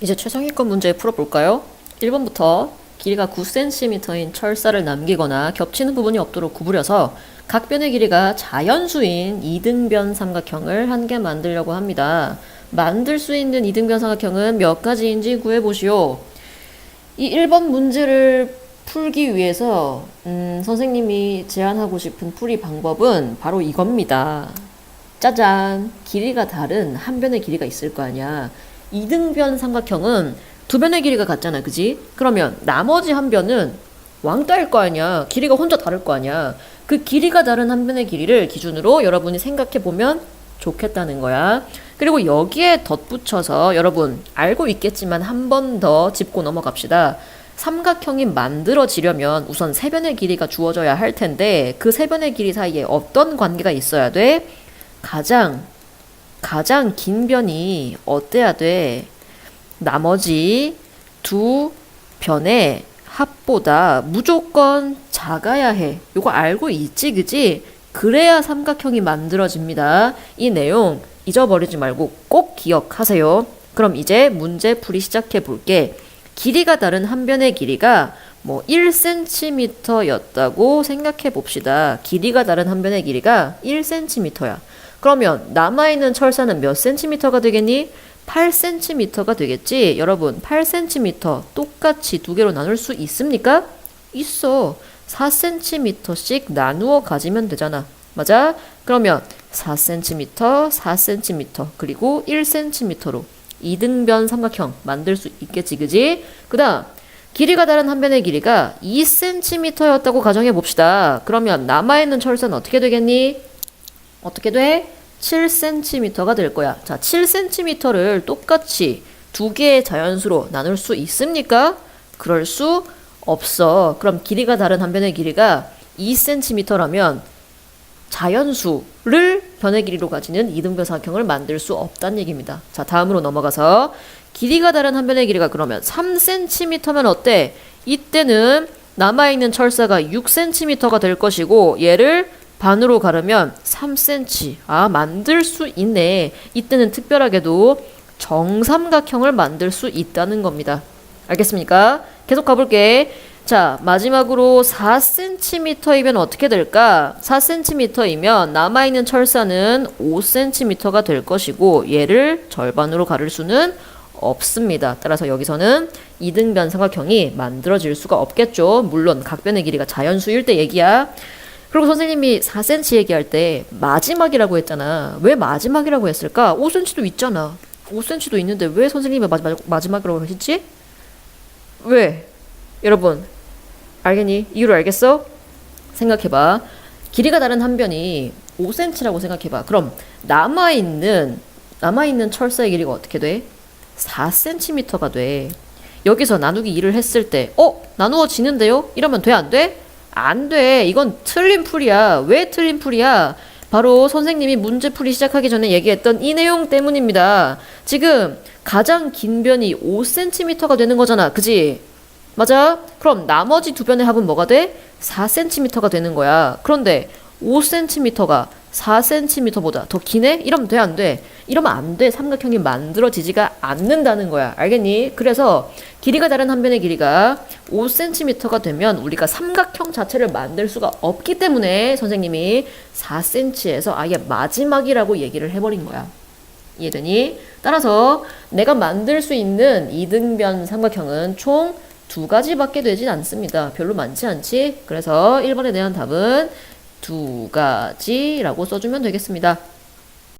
이제 최상위권 문제 풀어볼까요? 1번부터 길이가 9cm인 철사를 남기거나 겹치는 부분이 없도록 구부려서 각 변의 길이가 자연수인 이등변 삼각형을 한 개 만들려고 합니다. 만들 수 있는 이등변 삼각형은 몇 가지인지 구해보시오. 이 1번 문제를 풀기 위해서 음, 선생님이 제안하고 싶은 풀이 방법은 바로 이겁니다. 짜잔! 길이가 다른 한 변의 길이가 있을 거 아니야. 이등변 삼각형은 두 변의 길이가 같잖아, 그지? 그러면 나머지 한 변은 왕따일 거 아니야. 길이가 혼자 다를 거 아니야. 그 길이가 다른 한 변의 길이를 기준으로 여러분이 생각해 보면 좋겠다는 거야. 그리고 여기에 덧붙여서 여러분 알고 있겠지만 한 번 더 짚고 넘어갑시다. 삼각형이 만들어지려면 우선 세 변의 길이가 주어져야 할 텐데 그 세 변의 길이 사이에 어떤 관계가 있어야 돼? 가장 가장 긴 변이 어때야 돼? 나머지 두 변의 합보다 무조건 작아야 해. 요거 알고 있지, 그지? 그래야 삼각형이 만들어집니다. 이 내용 잊어버리지 말고 꼭 기억하세요. 그럼 이제 문제 풀이 시작해 볼게. 길이가 다른 한 변의 길이가 뭐 1cm였다고 생각해 봅시다. 길이가 다른 한 변의 길이가 1cm야. 그러면 남아있는 철사는 몇 cm가 되겠니? 8cm가 되겠지? 여러분, 8cm 똑같이 두 개로 나눌 수 있습니까? 있어. 4cm씩 나누어 가지면 되잖아. 맞아? 그러면 4cm, 4cm, 그리고 1cm로 이등변 삼각형 만들 수 있겠지, 그지? 그 다음, 길이가 다른 한 변의 길이가 2cm였다고 가정해 봅시다. 그러면 남아있는 철사는 어떻게 되겠니? 어떻게 돼? 7cm가 될 거야. 자, 7cm를 똑같이 두 개의 자연수로 나눌 수 있습니까? 그럴 수 없어. 그럼 길이가 다른 한 변의 길이가 2cm라면 자연수를 변의 길이로 가지는 이등변 삼각형을 만들 수 없다는 얘기입니다. 자, 다음으로 넘어가서 길이가 다른 한 변의 길이가 그러면 3cm면 어때? 이때는 남아있는 철사가 6cm가 될 것이고 얘를 반으로 가르면 3cm. 아, 만들 수 있네. 이때는 특별하게도 정삼각형을 만들 수 있다는 겁니다. 알겠습니까? 계속 가볼게. 자, 마지막으로 4cm이면 어떻게 될까? 4cm이면 남아있는 철사는 5cm가 될 것이고, 얘를 절반으로 가를 수는 없습니다. 따라서 여기서는 이등변 삼각형이 만들어질 수가 없겠죠. 물론 각변의 길이가 자연수일 때 얘기야. 그리고 선생님이 4cm 얘기할 때 마지막이라고 했잖아. 왜 마지막이라고 했을까? 5cm도 있잖아. 5cm도 있는데 왜 선생님이 마지막, 마지막이라고 하셨지? 왜? 여러분, 알겠니? 이유를 알겠어? 생각해봐. 길이가 다른 한 변이 5cm라고 생각해봐. 그럼 남아있는, 남아있는 철사의 길이가 어떻게 돼? 4cm가 돼. 여기서 나누기 2를 했을 때, 어? 나누어지는데요? 이러면 돼, 안 돼? 안 돼. 이건 틀린 풀이야. 왜 틀린 풀이야? 바로 선생님이 문제 풀이 시작하기 전에 얘기했던 이 내용 때문입니다. 지금 가장 긴 변이 5cm가 되는 거잖아. 그지? 맞아? 그럼 나머지 두 변의 합은 뭐가 돼? 4cm가 되는 거야. 그런데 5cm가 4cm보다 더 기네? 이러면 돼, 안 돼? 이러면 안 돼. 삼각형이 만들어지지가 않는다는 거야. 알겠니? 그래서 길이가 다른 한 변의 길이가 5cm가 되면 우리가 삼각형 자체를 만들 수가 없기 때문에 선생님이 4cm에서 아예 마지막이라고 얘기를 해버린 거야. 이해되니? 따라서 내가 만들 수 있는 이등변 삼각형은 총 두 가지밖에 되진 않습니다. 별로 많지 않지? 그래서 1번에 대한 답은 두 가지라고 써주면 되겠습니다.